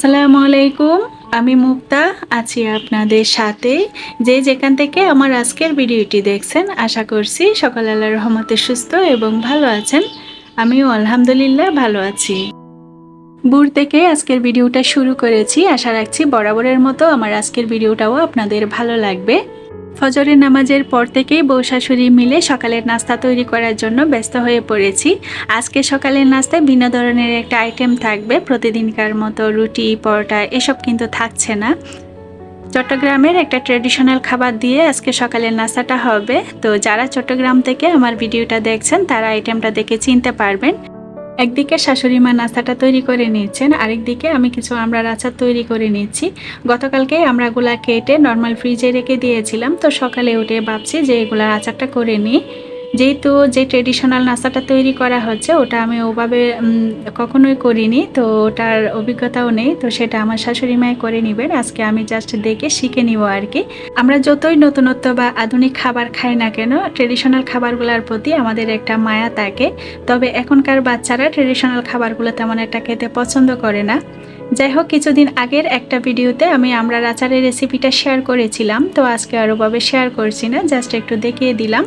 আসসালামু আলাইকুম। আমি মুক্তা, আছি আপনাদের সাথে। যে যেখান থেকে আমার আজকের ভিডিওটি দেখছেন, আশা করছি সকাল আল্লাহ রহমতে সুস্থ এবং ভালো আছেন। আমিও আলহামদুলিল্লাহ ভালো আছি। বুর থেকে আজকের ভিডিওটা শুরু করেছি। আশা রাখছি বরাবরের মতো আমার আজকের ভিডিওটাও আপনাদের ভালো লাগবে। ফজরের নামাজের পর থেকেই বউ শাশুড়ি মিলে সকালের নাস্তা তৈরি করার জন্য ব্যস্ত হয়ে পড়েছি। আজকে সকালের নাস্তায় ভিন্ন ধরনের একটা আইটেম থাকবে। প্রতিদিনকার মতো রুটি, পরোটা এসব কিন্তু থাকছে না। চট্টগ্রামের একটা ট্রেডিশনাল খাবার দিয়ে আজকে সকালের নাস্তাটা হবে। তো যারা চট্টগ্রাম থেকে আমার ভিডিওটা দেখছেন, তারা আইটেমটা দেখে চিনতে পারবেন। একদিকে শাশুড়ি মা নাস্তাটা তৈরি করে নিচ্ছেন আরেকদিকে আমি কিছু আমরা আচার তৈরি করে নিচ্ছি গতকালকে আমড়াগুলা কেটে নর্মাল ফ্রিজে রেখে দিয়েছিলাম, তো সকালে উঠে ভাবছি যে এগুলার আচারটা করে নিই। যেহেতু যে ট্রেডিশনাল নাস্তাটা তৈরি করা হচ্ছে, ওটা আমি ওভাবে কখনোই করিনি, তো ওটার অভিজ্ঞতাও নেই, তো সেটা আমার শাশুড়ি মায় করে নিবেন। আজকে আমি জাস্ট দেখে শিখে নিব আর কি। আমরা যতই নতুনত্ব বা আধুনিক খাবার খাই না কেন ট্রেডিশনাল খাবারগুলোর প্রতি আমাদের একটা মায়া থাকে। তবে এখনকার বাচ্চারা ট্রেডিশনাল খাবারগুলো তেমন একটা খেতে পছন্দ করে না। যাই হোক, কিছুদিন আগের একটা ভিডিওতে আমি আমরা আচারের রেসিপিটা শেয়ার করেছিলাম, তো আজকে আরোভাবে শেয়ার করছি না জাস্ট একটু দেখিয়ে দিলাম।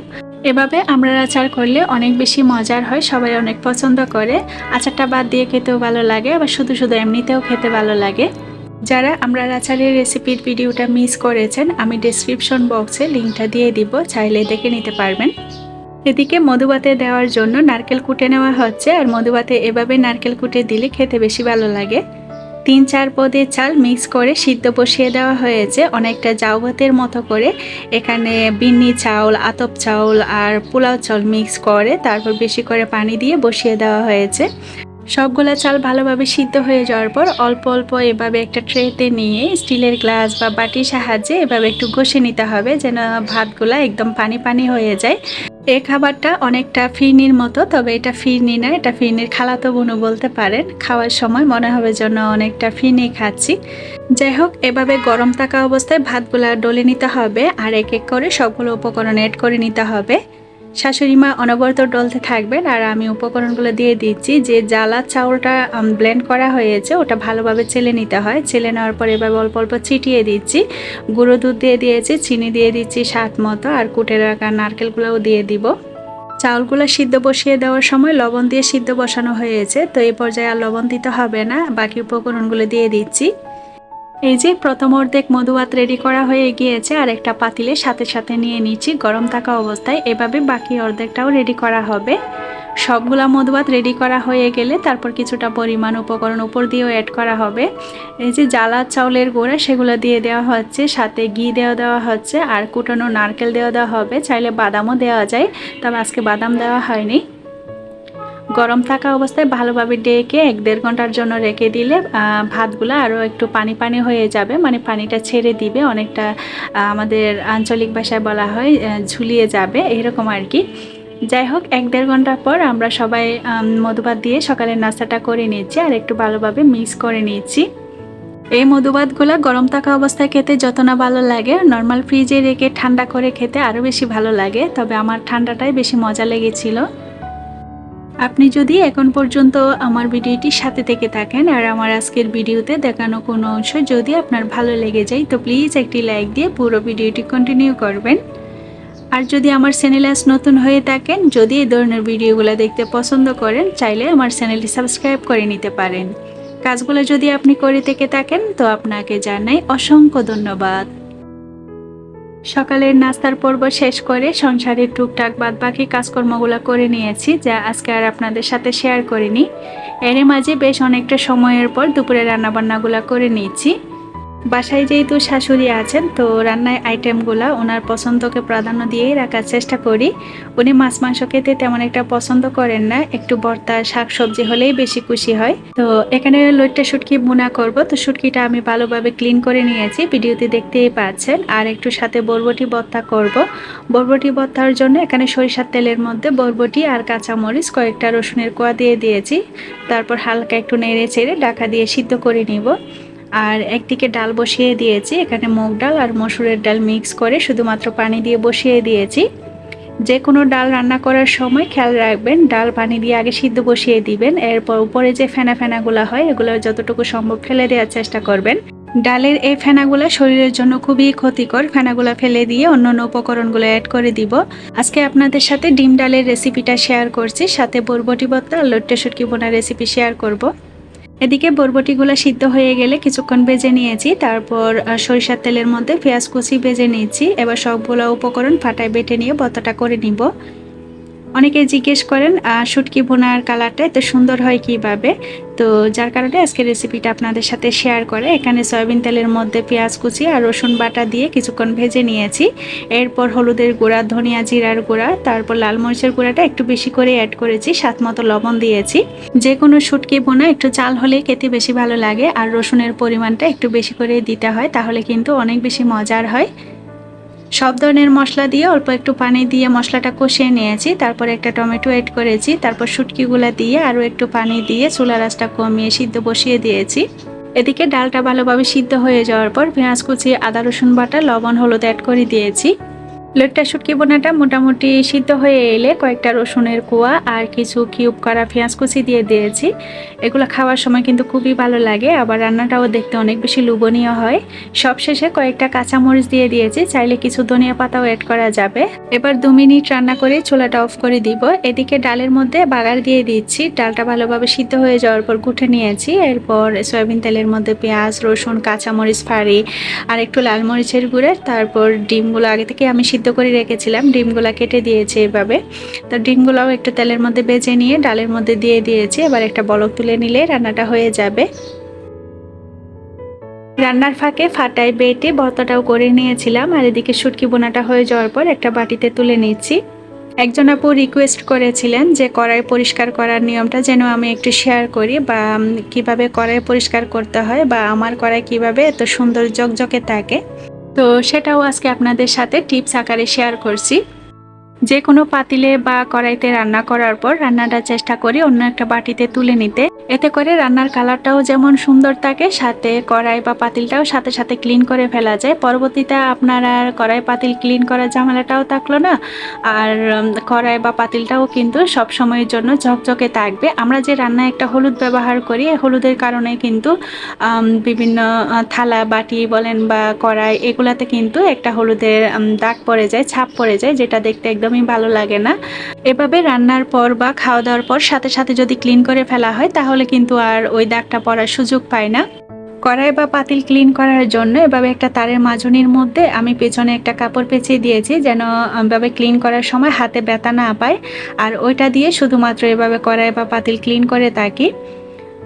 এভাবে আমরা আচার করলে অনেক বেশি মজার হয়, সবাই অনেক পছন্দ করে। আচারটা বাদ দিয়ে খেতেও ভালো লাগে, আবার শুধু শুধু এমনিতেও খেতে ভালো লাগে। যারা আমরা আচারের রেসিপির ভিডিওটা মিস করেছেন, আমি ডিসক্রিপশন বক্সে লিঙ্কটা দিয়ে দিব, চাইলে দেখে নিতে পারবেন। এদিকে মধুবাতে দেওয়ার জন্য নারকেল কুটে নেওয়া হচ্ছে, আর মধুবাতে এভাবে নারকেল কুটে দিলে খেতে বেশি ভালো লাগে। তিন চার পদের চাল মিক্স করে সিদ্ধ বসিয়ে দেওয়া হয়েছে অনেকটা জাউ ভাতের মতো করে। এখানে বিন্নি চাউল, আতপ চাউল আর পোলাও চাউল মিক্স করে তারপর বেশি করে পানি দিয়ে বসিয়ে দেওয়া হয়েছে। সবগুলা চাল ভালোভাবে সিদ্ধ হয়ে যাওয়ার পর অল্প অল্প এভাবে একটা ট্রেতে নিয়ে স্টিলের গ্লাস বা বাটির সাহায্যে এভাবে একটু ঘষে নিতে হবে যেন ভাতগুলা একদম পানি পানি হয়ে যায়। এই খাবারটা অনেকটা ফিরনির মতো, তবে এটা ফিরনি না, এটা ফিরনির খালাতো বোনও বলতে পারেন। খাওয়ার সময় মনে হবে জন্য অনেকটা ফিরনি খাচ্ছি। যাই হোক, এভাবে গরম থাকা অবস্থায় ভাতগুলা ডলে নিতে হবে, আর এক এক করে সবগুলো উপকরণ অ্যাড করে নিতে হবে। শাশুড়ি মা অনবরত ডলতে থাকবেন আর আমি উপকরণগুলো দিয়ে দিচ্ছি। যে জ্বালা চাউলটা ব্লেন্ড করা হয়েছে, ওটা ভালোভাবে চেলে নিতে হয়। চেলে নেওয়ার পর এবার অল্প অল্প ছিটিয়ে দিচ্ছি। গুঁড়ো দুধ দিয়ে দিয়েছি, চিনি দিয়ে দিচ্ছি স্বাদ মতো, আর কুটে রাখা নারকেলগুলোও দিয়ে দিব। চাউলগুলো সিদ্ধ বসিয়ে দেওয়ার সময় লবণ দিয়ে সিদ্ধ বসানো হয়েছে, তো এই পর্যায়ে আর লবণ দিতে হবে না। বাকি উপকরণগুলো দিয়ে দিচ্ছি। এই যে প্রথম অর্ধেক মধুভাত রেডি করা হয়ে গিয়েছে আর একটা পাতিলে সাথে সাথে নিয়ে নিচ্ছি। গরম থাকা অবস্থায় এভাবে বাকি অর্ধেকটাও রেডি করা হবে। সবগুলা মধুভাত রেডি করা হয়ে গেলে তারপর কিছুটা পরিমাণ উপকরণ উপর দিয়েও অ্যাড করা হবে। এই যে জ্বালা চাউলের গোড়া, সেগুলো দিয়ে দেওয়া হচ্ছে। সাথে ঘি দেওয়া দেওয়া হচ্ছে। আর কুটানো নারকেল দেওয়া দেওয়া হবে। চাইলে বাদামও দেওয়া যায়। তবে আজকে বাদাম দেওয়া হয়নি। গরম থাকা অবস্থায় ভালোভাবে ডেকে এক দেড় ঘণ্টার জন্য রেখে দিলে ভাতগুলো আরও একটু পানি পানি হয়ে যাবে। মানে পানিটা ছেড়ে দিবে, অনেকটা আমাদের আঞ্চলিক ভাষায় বলা হয় ঝুলিয়ে যাবে, এরকম আর কি। যাই হোক, এক দেড় ঘণ্টা পর আমরা সবাই মধুভাত দিয়ে সকালের নাস্তাটা করে নিচ্ছি আর একটু ভালোভাবে মিক্স করে নিচ্ছি। এই মধুভাতগুলো গরম থাকা অবস্থায় খেতে যত না ভালো লাগে, নর্মাল ফ্রিজে রেখে ঠান্ডা করে খেতে আরও বেশি ভালো লাগে, তবে আমার ঠান্ডাটাই বেশি মজা লেগেছিলো। আপনি যদি এখন পর্যন্ত আমার ভিডিওটির সাথে থেকে থাকেন আর আমার আজকের ভিডিওতে দেখানো কোনো অংশ যদি আপনার ভালো লেগে যায়, তো প্লিজ একটি লাইক দিয়ে পুরো ভিডিওটি কন্টিনিউ করবেন। আর যদি আমার চ্যানেলে আজ নতুন হয়ে থাকেন, যদি এই ধরনের ভিডিওগুলো দেখতে পছন্দ করেন, চাইলে আমার চ্যানেলটি সাবস্ক্রাইব করে নিতে পারেন। কাজগুলো যদি আপনি করে থেকে থাকেন, তো আপনাকে জানাই অসংখ্য ধন্যবাদ। সকালের নাস্তার পর্ব শেষ করে সংসারের টুকটাক বাদ বাকি কাজকর্মগুলো করে নিয়েছি, যা আজকে আর আপনাদের সাথে শেয়ার করিনি। এর মাঝে বেশ অনেকটা সময়ের পর দুপুরে রান্নাবান্নাগুলো করে নিয়েছি। বাসায় যেহেতু শাশুড়ি আছেন, তো রান্নায় আইটেমগুলো ওনার পছন্দকে প্রাধান্য দিয়েই রাখার চেষ্টা করি। উনি মাছ মাংস খেতে তেমন একটা পছন্দ করেন না, একটু বর্তা শাক সবজি হলেই বেশি খুশি হয়। তো এখানে লইট্টা শুটকি বোনা করব, তো শুটকিটা আমি ভালোভাবে ক্লিন করে নিয়েছি ভিডিওতে দেখতেই পাচ্ছেন। আর একটু সাথে বরবটি ভর্তা করব। বরবটি ভর্তার জন্য এখানে সরিষার তেলের মধ্যে বরবটি আর কাঁচামরিচ, কয়েকটা রসুনের কোয়া দিয়ে দিয়েছি। তারপর হালকা একটু নেড়ে চেড়ে ডাকা দিয়ে সিদ্ধ করে নিব। আর একদিকে ডাল বসিয়ে দিয়েছি, এখানে মুগ ডাল আর মসুরের ডাল মিক্স করে শুধুমাত্র পানি দিয়ে বসিয়ে দিয়েছি। যে কোনো ডাল রান্না করার সময় খেয়াল রাখবেন, ডাল পানি দিয়ে আগে সিদ্ধ বসিয়ে দিবেন, এরপর উপরে যে ফেনা ফেনাগুলো হয়, এগুলো যতটুকু সম্ভব ফেলে দেওয়ার চেষ্টা করবেন। ডালের এই ফেনাগুলো শরীরের জন্য খুবই ক্ষতিকর, ফেনাগুলো ফেলে দিয়ে অন্য অন্য উপকরণগুলো অ্যাড করে দিব। আজকে আপনাদের সাথে ডিম ডালের রেসিপিটা শেয়ার করছি, সাথে বরবটি বত্তা আর লট্টে শুটকি বোনার রেসিপি শেয়ার করব। এদিকে বরবটিগুলো সিদ্ধ হয়ে গেলে কিছুক্ষণ বেজে নিয়েছি। তারপর সরিষার তেলের মধ্যে পেঁয়াজ কুচি বেজে নিয়েছি। এবার সবগুলো উপকরণ ফাটায় বেটে নিয়ে বতটা করে নিব। অনেকে জিজ্ঞেস করেন শুটকি বোনার কালারটা এত সুন্দর হয় কীভাবে? তো যার কারণে আজকে রেসিপিটা আপনাদের সাথে শেয়ার করে, এখানে সয়াবিন তেলের মধ্যে পেঁয়াজ কুচি আর রসুন বাটা দিয়ে কিছুক্ষণ ভেজে নিয়েছি। এরপর হলুদের গুঁড়া, ধনিয়া জিরার গুঁড়া, তারপর লাল মরিচের গুঁড়াটা একটু বেশি করে অ্যাড করেছি, স্বাদ মতো লবণ দিয়েছি। যে কোনো শুটকি বোনা একটু চাল হলে খেতে বেশি ভালো লাগে আর রসুনের পরিমাণটা একটু বেশি করে দিতে হয়, তাহলে কিন্তু অনেক বেশি মজার হয়। সব ধরনের মশলা দিয়ে অল্প একটু পানি দিয়ে মশলাটা কষিয়ে নিয়েছি। তারপর একটা টমেটো এড করেছি। তারপর শুটকিগুলো দিয়ে আরও একটু পানি দিয়ে চুলা রাসটা কমিয়ে সিদ্ধ বসিয়ে দিয়েছি। এদিকে ডালটা ভালোভাবে সিদ্ধ হয়ে যাওয়ার পর পেঁয়াজ কুচি, আদা রসুন বাটা, লবণ, হলুদ অ্যাড করে দিয়েছি। লেটটা শুটকি বোনাটা মোটামুটি সিদ্ধ হয়ে এলে কয়েকটা রসুনের কুয়া আর কিছু কিউব করা পেঁয়াজ কুচি দিয়ে দিয়েছি। এগুলো খাওয়ার সময় কিন্তু খুবই ভালো লাগে, আবার রান্নাটাও দেখতে অনেক বেশি লোভনীয় হয়। সবশেষে কয়েকটা কাঁচামরিচ দিয়ে দিয়েছি, চাইলে কিছু ধনিয়া পাতাও অ্যাড করা যাবে। এবার দু মিনিট রান্না করে চুলাটা অফ করে দিব। এদিকে ডালের মধ্যে বাগার দিয়ে দিচ্ছি, ডালটা ভালোভাবে সিদ্ধ হয়ে যাওয়ার পর গুঠে নিয়েছি। এরপর সয়াবিন তেলের মধ্যে পেঁয়াজ, রসুন, কাঁচামরিচ ফাড়ি আর একটু লাল মরিচের গুঁড়ে, তারপর ডিমগুলো আগে থেকে আমি সিদ্ধ করে রেখেছিলাম। ডিমগুলো কেটে দিয়েছি এভাবে। তো ডিমগুলোও একটু তেলের মধ্যে বেজে নিয়ে ডালের মধ্যে দিয়ে দিয়েছি। এবার একটা বলক তুলে নিলে রান্নাটা হয়ে যাবে। রান্নার ফাঁকে ফাটায় বেটে ভর্তাটাও করে নিয়েছিলাম। আর এদিকে শুটকি বোনাটা হয়ে যাওয়ার পর একটা বাটিতে তুলে নিচ্ছি। একজন আপু রিকোয়েস্ট করেছিলেন যে কড়াই পরিষ্কার করার নিয়মটা যেন আমি একটু শেয়ার করি বা কীভাবে কড়াই পরিষ্কার করতে হয় বা আমার কড়াই কীভাবে এত সুন্দর জকজকে থাকে। তো সেটাও আজকে আপনাদের সাথে টিপস আকারে শেয়ার করছি। যে কোনো পাতিলে বা কড়াইতে রান্না করার পর রান্নাটা চেষ্টা করি অন্য একটা বাটিতে তুলে নিতে। এতে করে রান্নার কালারটাও যেমন সুন্দর থাকে, সাথে কড়াই বা পাতিলটাও সাথে সাথে ক্লিন করে ফেলা যায়। পরবর্তীতে আপনার আর কড়াই পাতিল ক্লিন করার ঝামেলাটাও থাকল না। আর কড়াই বা পাতিলটাও কিন্তু সব সময়ের জন্য ঝকঝকে থাকবে। আমরা যে রান্নায় একটা হলুদ ব্যবহার করি হলুদের কারণে কিন্তু বিভিন্ন থালা, বাটি বলেন বা কড়াই, এগুলাতে কিন্তু একটা হলুদের দাগ পড়ে যায়, ছাপ পড়ে যায়, যেটা দেখতে একদম একদমই ভালো লাগে না। এভাবে রান্নার পর বা খাওয়া দাওয়ার পর সাথে সাথে যদি ক্লিন করে ফেলা হয়, তাহলে কিন্তু আর ওই দাগটা পড়ার সুযোগ পায় না। কড়াই বা পাতিল ক্লিন করার জন্য এভাবে একটা তারের মাজনির মধ্যে আমি পেছনে একটা কাপড় পেঁচিয়ে দিয়েছি, যেন এভাবে ক্লিন করার সময় হাতে ব্যথা না পায়। আর ওইটা দিয়ে শুধুমাত্র এভাবে কড়াই বা পাতিল ক্লিন করে থাকি।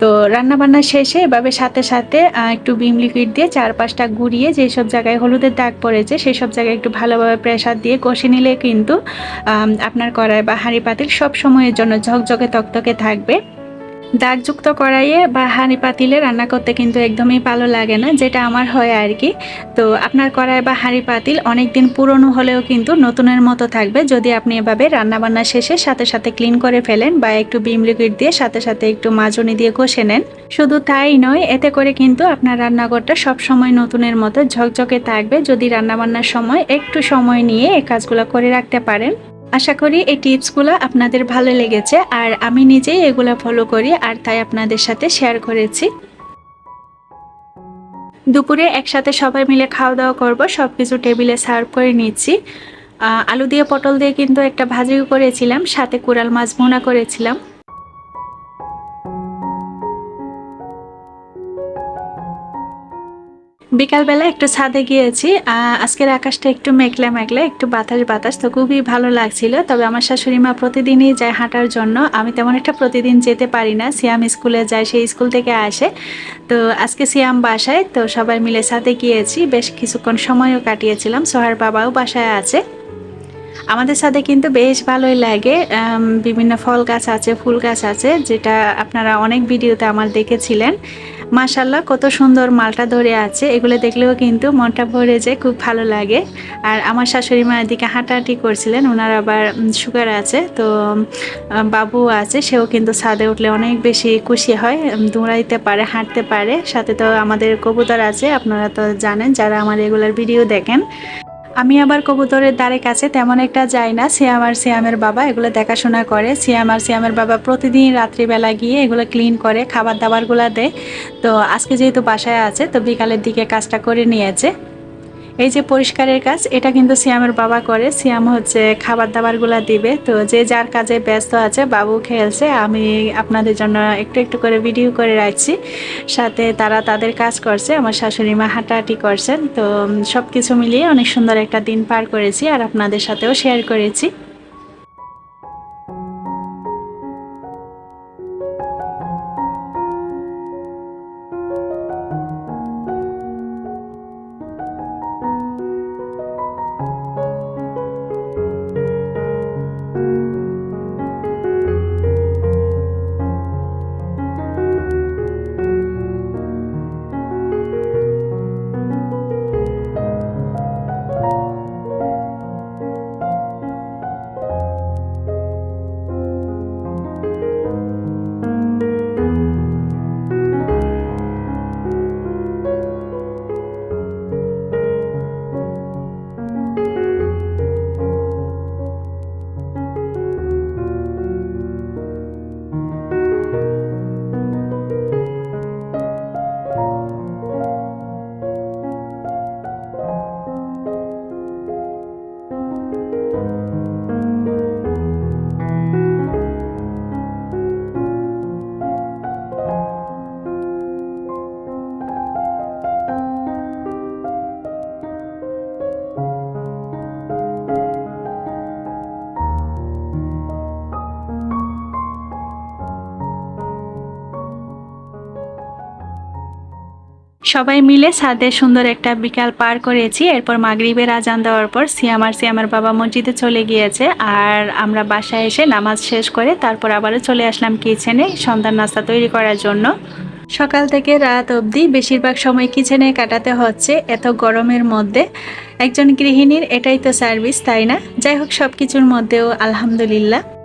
তো রান্নাবান্না শেষে এভাবে সাথে সাথে একটু বিম লিকুইড দিয়ে চার পাঁচটা গুড়িয়ে যেসব জায়গায় হলুদের দাগ পড়েছে সেই সব জায়গায় একটু ভালোভাবে প্রেশার দিয়ে কষে নিলে কিন্তু আপনার কড়াই বা হাঁড়ি পাতিল সব সময়ের জন্য ঝকঝকে তকতকে থাকবে। দাগযুক্ত কড়াইয়ে বা হাঁড়ি পাতিলে রান্না করতে কিন্তু একদমই ভালো লাগে না, যেটা আমার হয় আর কি। তো আপনার কড়াই বা হাঁড়ি পাতিল অনেক দিন পুরনো হলেও কিন্তু নতুনের মতো থাকবে, যদি আপনি এভাবে রান্নাবান্না শেষে সাথে সাথে ক্লিন করে ফেলেন বা একটু বিম লিকুইড দিয়ে সাথে সাথে একটু মাজনি দিয়ে ঘষে নেন। শুধু তাই নয়, এতে করে কিন্তু আপনার রান্নাঘরটা সব সময় নতুনের মতো ঝকঝকে থাকবে, যদি রান্নাবান্নার সময় একটু সময় নিয়ে এই কাজগুলো করে রাখতে পারেন। আশা করি এই টিপসগুলো আপনাদের ভালো লেগেছে আর আমি নিজেই এগুলো ফলো করি আর তাই আপনাদের সাথে শেয়ার করেছি। দুপুরে একসাথে সবাই মিলে খাওয়া দাওয়া করব সব কিছু টেবিলে সার্ভ করে নিচ্ছি। আলু দিয়ে পটল দিয়ে কিন্তু একটা ভাজিও করেছিলাম, সাথে কুড়াল মাছ ভোনা করেছিলাম। বিকালবেলা একটু ছাদে গিয়েছি আজকের আকাশটা একটু মেঘলা মেঘলা, একটু বাতাস বাতাস, তো খুবই ভালো লাগছিল। তবে আমার শাশুড়ি মা প্রতিদিনই যায় হাঁটার জন্য। আমি তেমন একটা প্রতিদিন যেতে পারি না, সিয়াম স্কুলে যায়, সেই স্কুল থেকে আসে। তো আজকে সিয়াম বাসায়, তো সবাই মিলে ছাদে গিয়েছি। বেশ কিছুক্ষণ সময়ও কাটিয়েছিলাম, সোহার বাবাও বাসায় আছে। আমাদের সাথে কিন্তু বেশ ভালোই লাগে। বিভিন্ন ফল গাছ আছে, ফুল গাছ আছে, যেটা আপনারা অনেক ভিডিওতে আমার দেখেছিলেন। মাশাল্লাহ কত সুন্দর মালটা ধরে আছে। এগুলো দেখলেও কিন্তু মনটা ভরে যায়, খুব ভালো লাগে। আর আমার শাশুড়ি মা এদিকে হাঁটাহাঁটি করছিলেন ওনার আবার সুগার আছে। তো বাবু আছে, সেও কিন্তু ছাদে উঠলে অনেক বেশি খুশি হয় দৌড়াইতে পারে, হাঁটতে পারে। সাথে তো আমাদের কবুতর আছে, আপনারা তো জানেন, যারা আমার রেগুলার ভিডিও দেখেন। আমি আবার কবুতরের দ্বারে কাছে তেমন একটা যাই না। সিয়াম আর সিয়ামের বাবা, এগুলো দেখাশোনা করে। সিয়াম আর সিয়ামের বাবা প্রতিদিন রাত্রিবেলা গিয়ে এগুলো ক্লিন করে, খাবার দাবারগুলো দেয়। তো আজকে যেহেতু বাসায় আছে, তো বিকালের দিকে কাজটা করে নিয়েছে। এই যে পরিষ্কারের কাজ, এটা কিন্তু সিয়ামের বাবা করে। সিয়াম হচ্ছে খাবার দাবারগুলো দিবে। তো যে যার কাজে ব্যস্ত আছে, বাবু খেলছে, আমি আপনাদের জন্য একটু একটু করে ভিডিও করে রাখছি। সাথে তারা তাদের কাজ করছে, আমার শাশুড়ি মা হাঁটাহাঁটি করছেন। তো সব কিছু মিলিয়ে অনেক সুন্দর একটা দিন পার করেছি আর আপনাদের সাথেও শেয়ার করেছি। সবাই মিলে ছাদে সুন্দর একটা বিকাল পার করেছি। এরপর মাগরিবের আজান দেওয়ার পর সিয়াম আর সিয়ামের বাবা মসজিদে চলে গিয়েছে আর আমরা বাসায় এসে নামাজ শেষ করে তারপর আবারও চলে আসলাম কিচেনে সন্ধ্যার নাস্তা তৈরি করার জন্য। সকাল থেকে রাত অবধি বেশিরভাগ সময় কিচেনে কাটাতে হচ্ছে এত গরমের মধ্যে। একজন গৃহিণীর এটাই তো সার্ভিস, তাই না? যাই হোক সব কিছুর মধ্যেও আলহামদুলিল্লাহ।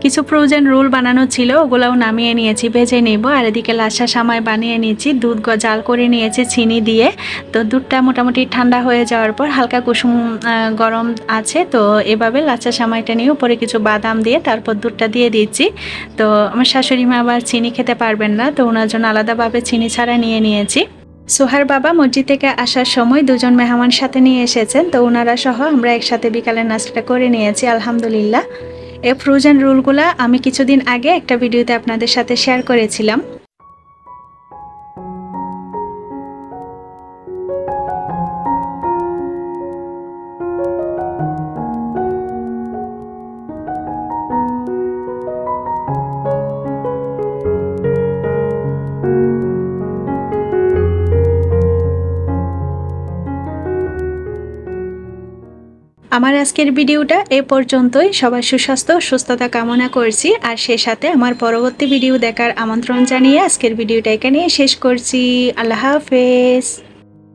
কিছু প্রয়োজন রোল বানানো ছিল, ওগুলোও নামিয়ে নিয়েছি, ভেজে নিব। আর এদিকে লাসা সামায় বানিয়ে নিয়েছি, দুধ গ- জাল করে নিয়েছি চিনি দিয়ে। তো দুধটা মোটামুটি ঠান্ডা হয়ে যাওয়ার পর হালকা কুসুম গরম আছে, তো এভাবে লাচা সামাইটা নিয়ে উপরে কিছু বাদাম দিয়ে তারপর দুধটা দিয়ে দিচ্ছি। তো আমার শাশুড়ি মা আবার চিনি খেতে পারবেন না, তো ওনার জন্য আলাদাভাবে চিনি ছাড়া নিয়ে নিয়েছি। সোহার বাবা মসজিদ থেকে আসার সময় দুজন মেহমান সাথে নিয়ে এসেছেন, তো ওনারা সহ আমরা একসাথে বিকালের নাস্তাটা করে নিয়েছি, আলহামদুলিল্লাহ। এই ফ্রোজেন রুলগুলো আমি কিছুদিন আগে একটা ভিডিওতে আপনাদের সাথে শেয়ার করেছিলাম। আজকের ভিডিওটা এ পর্যন্তই। সবার সুস্বাস্থ্য, সুস্থতা কামনা করছি। আর সে সাথে আমার পরবর্তী ভিডিও দেখার আমন্ত্রণ জানিয়ে আজকের ভিডিওটা এখানে শেষ করছি। আল্লাহ হাফেজ।